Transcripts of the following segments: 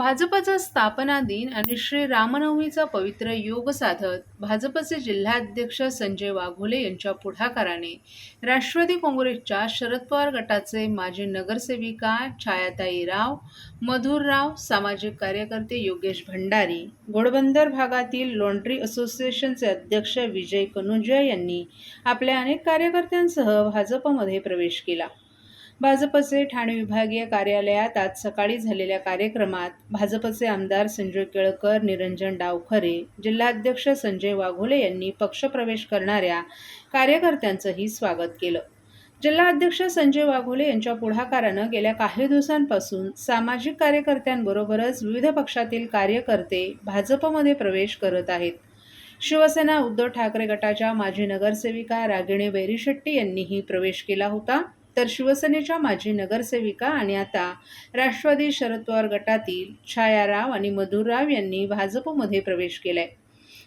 भाजपचा स्थापना दिन आणि श्री रामनवमीचा पवित्र योग साधत भाजपचे जिल्हाध्यक्ष संजय वाघोले यांच्या पुढाकाराने राष्ट्रवादी काँग्रेसच्या शरद पवार गटाचे माजी नगरसेविका छायाताई राव मधुर राव सामाजिक कार्यकर्ते योगेश भंडारी घोडबंदर भागातील लॉन्ड्री असोसिएशनचे अध्यक्ष विजय कनुजा यांनी आपल्या अनेक कार्यकर्त्यांसह भाजपमध्ये प्रवेश केला. भाजपचे ठाणे विभागीय कार्यालयात आज सकाळी झालेल्या कार्यक्रमात भाजपचे आमदार संजय केळकर निरंजन डावखरे जिल्हाध्यक्ष संजय वाघोले यांनी पक्षप्रवेश करणाऱ्या कार्यकर्त्यांचंही स्वागत केलं. जिल्हाध्यक्ष संजय वाघोले यांच्या पुढाकारानं गेल्या काही दिवसांपासून सामाजिक कार्यकर्त्यांबरोबरच विविध पक्षातील कार्यकर्ते भाजपमध्ये प्रवेश करत आहेत. शिवसेना उद्धव ठाकरे गटाच्या माजी नगरसेविका रागिणी बेरीशेट्टी यांनीही प्रवेश केला होता. तर शिवसेनेच्या माजी नगरसेविका आणि आता राष्ट्रवादी शरद पवार गटातील छायाराव आणि मधुरराव यांनी भाजपमध्ये प्रवेश केलाय.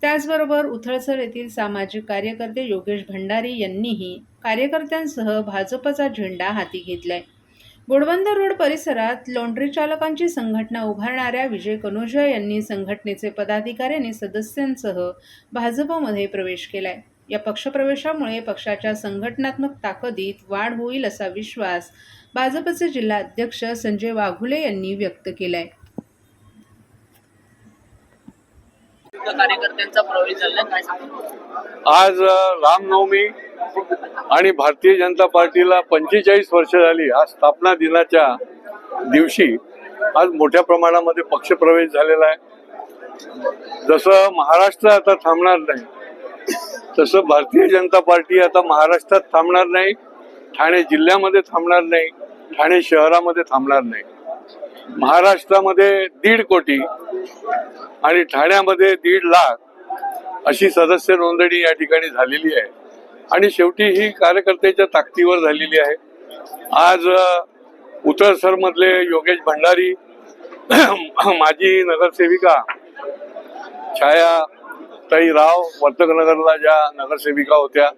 त्याचबरोबर उथळसर येथील सामाजिक कार्यकर्ते योगेश भंडारी यांनीही कार्यकर्त्यांसह भाजपचा झेंडा हाती घेतलाय. गोडबंदर रोड परिसरात लॉन्ड्री चालकांची संघटना उभारणाऱ्या विजय कनुजा यांनी संघटनेचे पदाधिकारी आणि सदस्यांसह भाजपमध्ये प्रवेश केलाय. या पक्षप्रवेशामुळे पक्षाच्या संघटनात्मक ताकदीत वाढ होईल असा विश्वास भाजपचे जिल्हा अध्यक्ष संजय वाघुले यांनी व्यक्त केलाय. कार्यकर्त्यांचा प्रवेश झाला काय सांगतो आज रामनवमी आणि भारतीय जनता पार्टीला पंचेचाळीस वर्ष झाली आज स्थापना दिनाच्या दिवशी आज मोठ्या प्रमाणामध्ये पक्षप्रवेश झालेला आहे. जसं महाराष्ट्र आता थांबणार नाही तसं भारतीय जनता पार्टी आता महाराष्ट्रात थांबणार नाही ठाणे जिल्ह्यामध्ये थांबणार नाही ठाणे शहरामध्ये थांबणार नाही. महाराष्ट्रामध्ये दीड कोटी आणि ठाण्यामध्ये दीड लाख अशी सदस्य नोंदणी या ठिकाणी झालेली आहे. आणि शेवटी ही कार्यकर्त्याच्या ताकदीवर झालेली आहे. आज उतरसरमधले योगेश भंडारी माजी नगरसेविका छाया ताई राव वर्तकनगरला ज्या नगरसेविका होत्या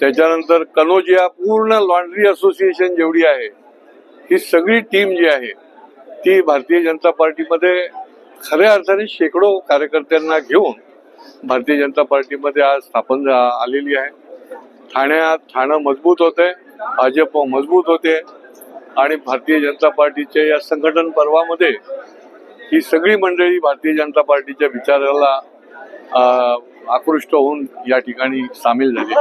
त्याच्यानंतर कनोज या पूर्ण लॉन्ड्री असोसिएशन जेवढी आहे ही सगळी टीम जी आहे ती भारतीय जनता पार्टीमध्ये खऱ्या अर्थाने शेकडो कार्यकर्त्यांना घेऊन भारतीय जनता पार्टीमध्ये आज स्थापन झा- आलेली आहे. ठाण्यात ठाणं मजबूत होते भाजप मजबूत होते आणि भारतीय जनता पार्टीच्या या संघटन पर्वामध्ये ही सगळी मंडळी भारतीय जनता पार्टीच्या विचाराला आकृष्ट होऊन या ठिकाणी सामील झाली.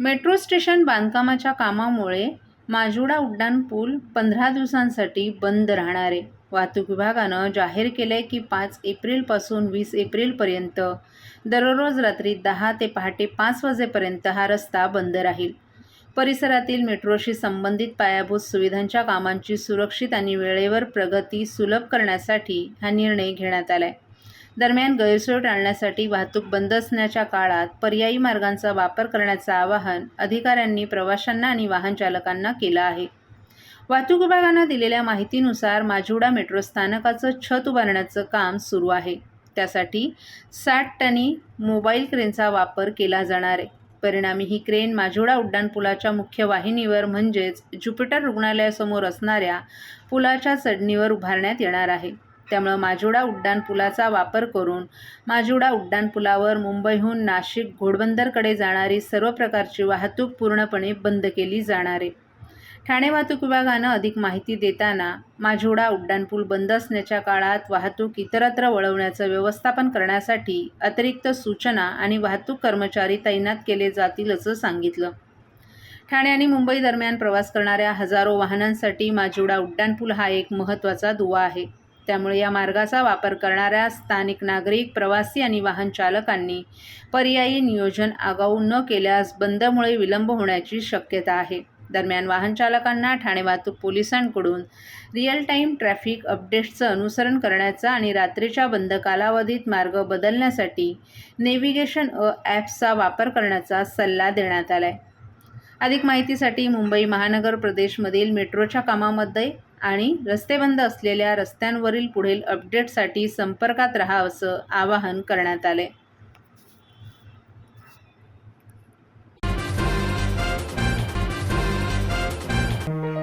मेट्रो स्टेशन बांधकामाच्या कामामुळे माजुडा उड्डाण पूल पंधरा दिवसांसाठी बंद राहणार आहे. वाहतूक विभागानं जाहीर केलंय की पाच एप्रिलपासून वीस एप्रिलपर्यंत दररोज रात्री दहा ते पहाटे पाच वाजेपर्यंत हा रस्ता बंद राहील. परिसरातील मेट्रोशी संबंधित पायाभूत सुविधांच्या कामांची सुरक्षित आणि वेळेवर प्रगती सुलभ करण्यासाठी हा निर्णय घेण्यात आलाय. दरम्यान गैरसोय टाळण्यासाठी वाहतूक बंद असण्याच्या काळात पर्यायी मार्गांचा वापर करण्याचं आवाहन अधिकाऱ्यांनी प्रवाशांना आणि वाहन चालकांना केलं आहे. वाहतूक विभागानं दिलेल्या माहितीनुसार माजिवडा मेट्रो स्थानकाचं छत उभारण्याचं काम सुरू आहे. त्यासाठी साठ टनी मोबाईल क्रेनचा वापर केला जाणार आहे. परिणामी ही क्रेन माजिवडा उड्डाणपुलाच्या मुख्य वाहिनीवर म्हणजेच ज्युपिटर रुग्णालयासमोर असणाऱ्या पुलाच्या चढणीवर उभारण्यात येणार आहे. त्यामुळं माजिवडा उड्डाणपुलाचा वापर करून माजिवडा उड्डाणपुलावर मुंबईहून नाशिक घोडबंदरकडे जाणारी सर्व प्रकारची वाहतूक पूर्णपणे बंद केली जाणार आहे. ठाणे वाहतूक विभागानं अधिक माहिती देताना माजुडा उड्डाणपूल बंद असण्याच्या काळात वाहतूक इतरत्र वळवण्याचं व्यवस्थापन करण्यासाठी अतिरिक्त सूचना आणि वाहतूक कर्मचारी तैनात केले जातील असं सांगितलं. ठाणे आणि मुंबई दरम्यान प्रवास करणाऱ्या हजारो वाहनांसाठी माजुडा उड्डाणपूल हा एक महत्त्वाचा दुवा आहे. त्यामुळे या मार्गाचा वापर करणाऱ्या स्थानिक नागरिक प्रवासी आणि वाहन चालकांनी पर्यायी नियोजन आगाऊ न केल्यास बंदमुळे विलंब होण्याची शक्यता आहे. दरम्यान वाहन चालकांना ठाणे वाहतूक पोलिसांकडून रिअल टाईम ट्रॅफिक अपडेट्सचं अनुसरण करण्याचा आणि रात्रीच्या बंद कालावधीत मार्ग बदलण्यासाठी नेव्हिगेशन अ ॲप्सचा वापर करण्याचा सल्ला देण्यात आला आहे अधिक माहितीसाठी मुंबई महानगर प्रदेशमधील मेट्रोच्या कामामध्ये आणि रस्ते बंद असलेल्या रस्त्यांवरील पुढील अपडेटसाठी संपर्कात रहा असं आवाहन करण्यात आले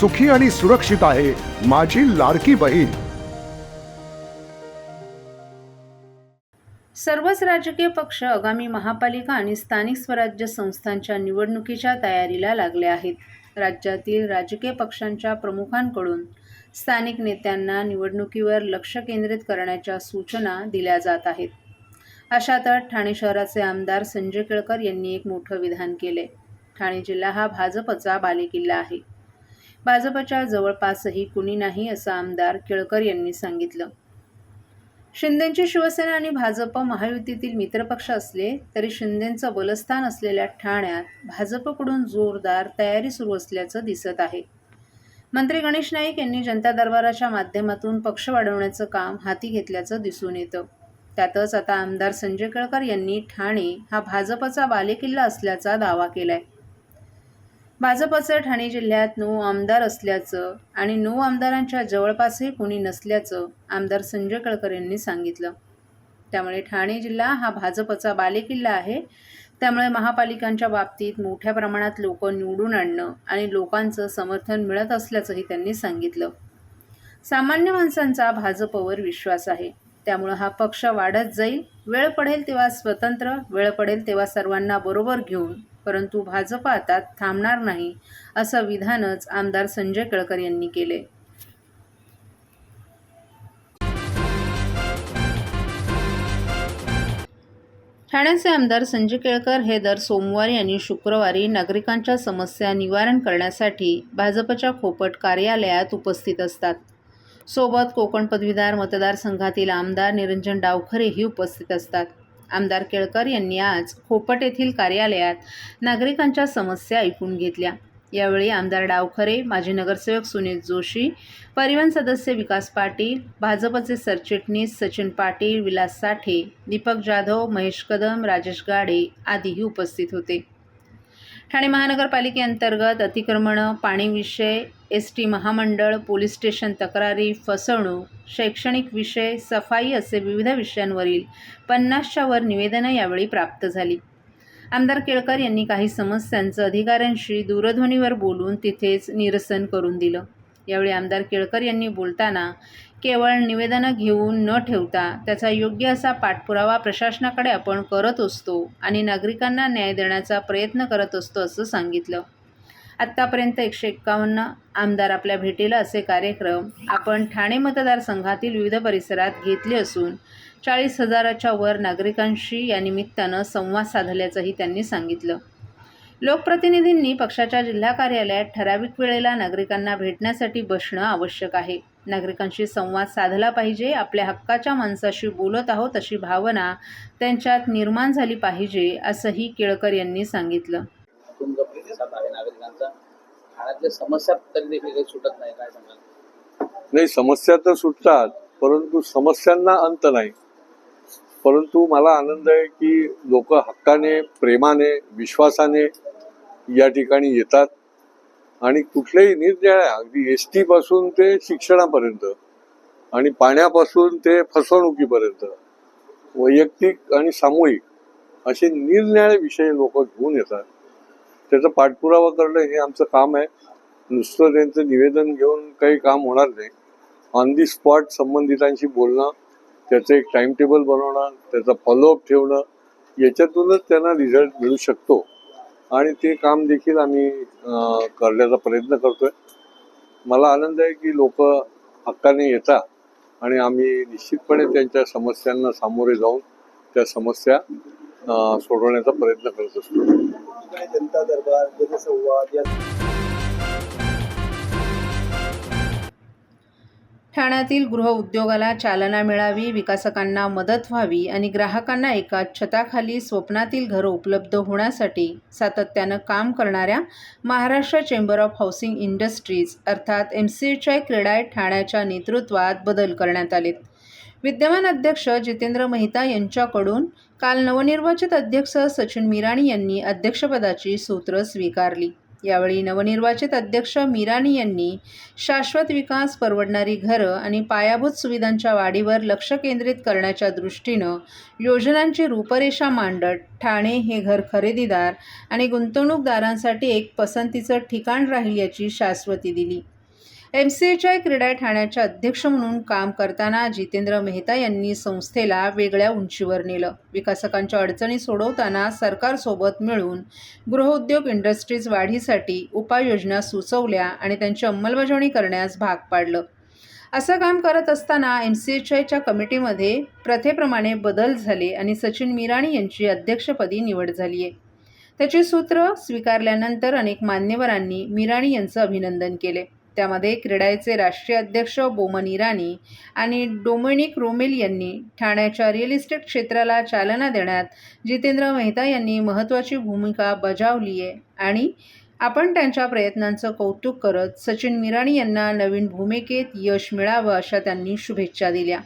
सुखी आणि सुरक्षित आहे माझी लाडकी बहीण. सर्वच राजकीय पक्ष आगामी महापालिका आणि स्थानिक स्वराज्य संस्थांच्या निवडणुकीच्या तयारीला लागले आहेत. राज्यातील राजकीय पक्षांच्या प्रमुखांकडून स्थानिक नेत्यांना निवडणुकीवर लक्ष केंद्रित करण्याच्या सूचना दिल्या जात आहेत. अशातच ठाणे शहराचे आमदार संजय केळकर यांनी एक मोठं विधान केले. ठाणे जिल्हा हा भाजपचा बालेकिल्ला आहे. भाजपच्या जवळपासही कुणी नाही असं आमदार केळकर यांनी सांगितलं. शिंदेची शिवसेना आणि भाजप महायुतीतील मित्रपक्ष असले तरी शिंदेचं बलस्थान असलेल्या ठाण्यात भाजपकडून जोरदार तयारी सुरू असल्याचं दिसत आहे. मंत्री गणेश नाईक यांनी जनता दरबाराच्या माध्यमातून पक्ष वाढवण्याचं काम हाती घेतल्याचं दिसून येतं. त्यातच आता आमदार संजय केळकर यांनी ठाणे हा भाजपचा बालेकिल्ला असल्याचा दावा केलाय. भाजपचं ठाणे जिल्ह्यात नऊ आमदार असल्याचं आणि नऊ आमदारांच्या जवळपासही कोणी नसल्याचं आमदार संजय कळकर यांनी सांगितलं. त्यामुळे ठाणे जिल्हा हा भाजपचा बालेकिल्ला आहे. त्यामुळे महापालिकांच्या बाबतीत मोठ्या प्रमाणात लोक निवडून आणणं आणि लोकांचं समर्थन मिळत असल्याचंही त्यांनी सांगितलं. सामान्य माणसांचा भाजपवर विश्वास आहे. त्यामुळं हा पक्ष वाढत जाईल. वेळ पडेल तेव्हा स्वतंत्र वेळ पडेल तेव्हा सर्वांना बरोबर घेऊन परंतु भाजप आता थांबणार नाही असं विधानच आमदार संजय केळकर यांनी केले. ठाण्याचे आमदार संजय केळकर हे दर सोमवारी आणि शुक्रवारी नागरिकांच्या समस्या निवारण करण्यासाठी भाजपच्या खोपट कार्यालयात उपस्थित असतात. सोबत कोकण पदवीधर मतदारसंघातील आमदार निरंजन डावखरेही उपस्थित असतात. आमदार केळकर यांनी आज खोपट येथील कार्यालयात नागरिकांच्या समस्या ऐकून घेतल्या. यावेळी आमदार डावखरे माजी नगरसेवक सुनील जोशी परिवहन सदस्य विकास पाटील भाजपचे सरचिटणीस सचिन पाटील विलास साठे दीपक जाधव महेश कदम राजेश गाडे आदीही उपस्थित होते. ठाणे महानगरपालिकेअंतर्गत अतिक्रमणं पाणी विषय एस टी महामंडळ पोलीस स्टेशन तक्रारी फसवणूक शैक्षणिक विषय सफाई असे विविध विषयांवरील पन्नासच्या वर निवेदनं यावेळी प्राप्त झाली. आमदार केळकर यांनी काही समस्यांचं अधिकाऱ्यांशी दूरध्वनीवर बोलून तिथेच निरसन करून दिलं. यावेळी आमदार केळकर यांनी बोलताना केवळ निवेदनं घेऊन न ठेवता त्याचा योग्य असा पाठपुरावा प्रशासनाकडे आपण करत असतो आणि नागरिकांना न्याय देण्याचा प्रयत्न करत असतो असं सांगितलं. आत्तापर्यंत एकशे एक्कावन्न आमदार आपल्या भेटीला असे कार्यक्रम आपण ठाणे मतदारसंघातील विविध परिसरात घेतले असून चाळीस हजाराच्या वर नागरिकांशी या निमित्तानं संवाद साधल्याचंही त्यांनी सांगितलं. लोकप्रतिनिधींनी पक्षाच्या जिल्हा कार्यालयात ठराविक वेळेला नागरिकांना भेटण्यासाठी बसणं आवश्यक आहे. नागरिकांशी संवाद साधला पाहिजे आपल्या हक्काच्या माणसाशी बोलत आहोत अशी भावना त्यांच्यात निर्माण झाली पाहिजे असंही केळकर यांनी सांगितलं. म्हणजे समस्या तरी देखील सुटत नाही काय सांगाल? नाही समस्या तर सुटतात परंतु समस्यांना अंत नाही. परंतु मला आनंद आहे की लोक हक्काने प्रेमाने विश्वासाने या ठिकाणी येतात. आणि कुठल्याही निरनिराळ्या अगदी एस टी पासून ते शिक्षणापर्यंत आणि पाण्यापासून ते फसवणुकीपर्यंत वैयक्तिक आणि सामूहिक असे निरनिराळे विषय लोक घेऊन येतात. त्याचा पाठपुरावा करणं हे आमचं काम आहे. नुसतं त्यांचं निवेदन घेऊन काही काम होणार नाही. ऑन दी स्पॉट संबंधितांशी बोलणं त्याचं एक टाइम टेबल बनवणं त्याचा फॉलोअप ठेवणं याच्यातूनच त्यांना रिझल्ट मिळू शकतो. आणि ते काम देखील आम्ही करण्याचा प्रयत्न करतोय. मला आनंद आहे की लोक हक्काने येतात आणि आम्ही निश्चितपणे त्यांच्या समस्यांना सामोरे जाऊन त्या समस्या सोडवण्याचा प्रयत्न करत असतो. जनता दरबार जनसंवाद या ठाण्यातील गृह उद्योगाला चालना मिळावी विकासकांना मदत व्हावी आणि ग्राहकांना एका छताखाली स्वप्नातील घरं उपलब्ध होण्यासाठी सातत्यानं काम करणाऱ्या Maharashtra chamber of housing industries अर्थात एम सी एच आय ठाण्याच्या नेतृत्वात बदल करण्यात आलेत. विद्यमान अध्यक्ष जितेंद्र मेहता यांच्याकडून काल नवनिर्वाचित अध्यक्ष सचिन मिराणी यांनी अध्यक्षपदाची सूत्र स्वीकारली. यावेळी नवनिर्वाचित अध्यक्ष मिराणी यांनी शाश्वत विकास परवडणारी घरं आणि पायाभूत सुविधांच्या वाढीवर लक्ष केंद्रित करण्याच्या दृष्टीनं योजनांची रूपरेषा मांडत ठाणे हे घर खरेदीदार आणि गुंतवणूकदारांसाठी एक पसंतीचं ठिकाण राहील याची शाश्वती दिली. एम सी एच आय क्रीडा ठाण्याच्या अध्यक्ष म्हणून काम करताना जितेंद्र मेहता यांनी संस्थेला वेगळ्या उंचीवर नेलं. विकासकांच्या अडचणी सोडवताना सरकारसोबत मिळून गृहउद्योग इंडस्ट्रीज वाढीसाठी उपाययोजना सुचवल्या आणि त्यांची अंमलबजावणी करण्यास भाग पाडलं. असं काम करत असताना एम सी एच आयच्या कमिटीमध्ये प्रथेप्रमाणे बदल झाले आणि सचिन मिराणी यांची अध्यक्षपदी निवड झाली आहे. त्याची सूत्र स्वीकारल्यानंतर अनेक मान्यवरांनी मिराणी यांचं अभिनंदन केले. त्यामध्ये क्रीडाचे राष्ट्रीय अध्यक्ष बोमन इराणी आणि डोमिनिक रोमेल यांनी ठाण्याच्या रिअल इस्टेट क्षेत्राला चालना देण्यात जितेंद्र मेहता यांनी महत्त्वाची भूमिका बजावली आहे. आणि आपण त्यांच्या प्रयत्नांचं कौतुक करत सचिन मिराणी यांना नवीन भूमिकेत यश मिळावं अशा त्यांनी शुभेच्छा दिल्या.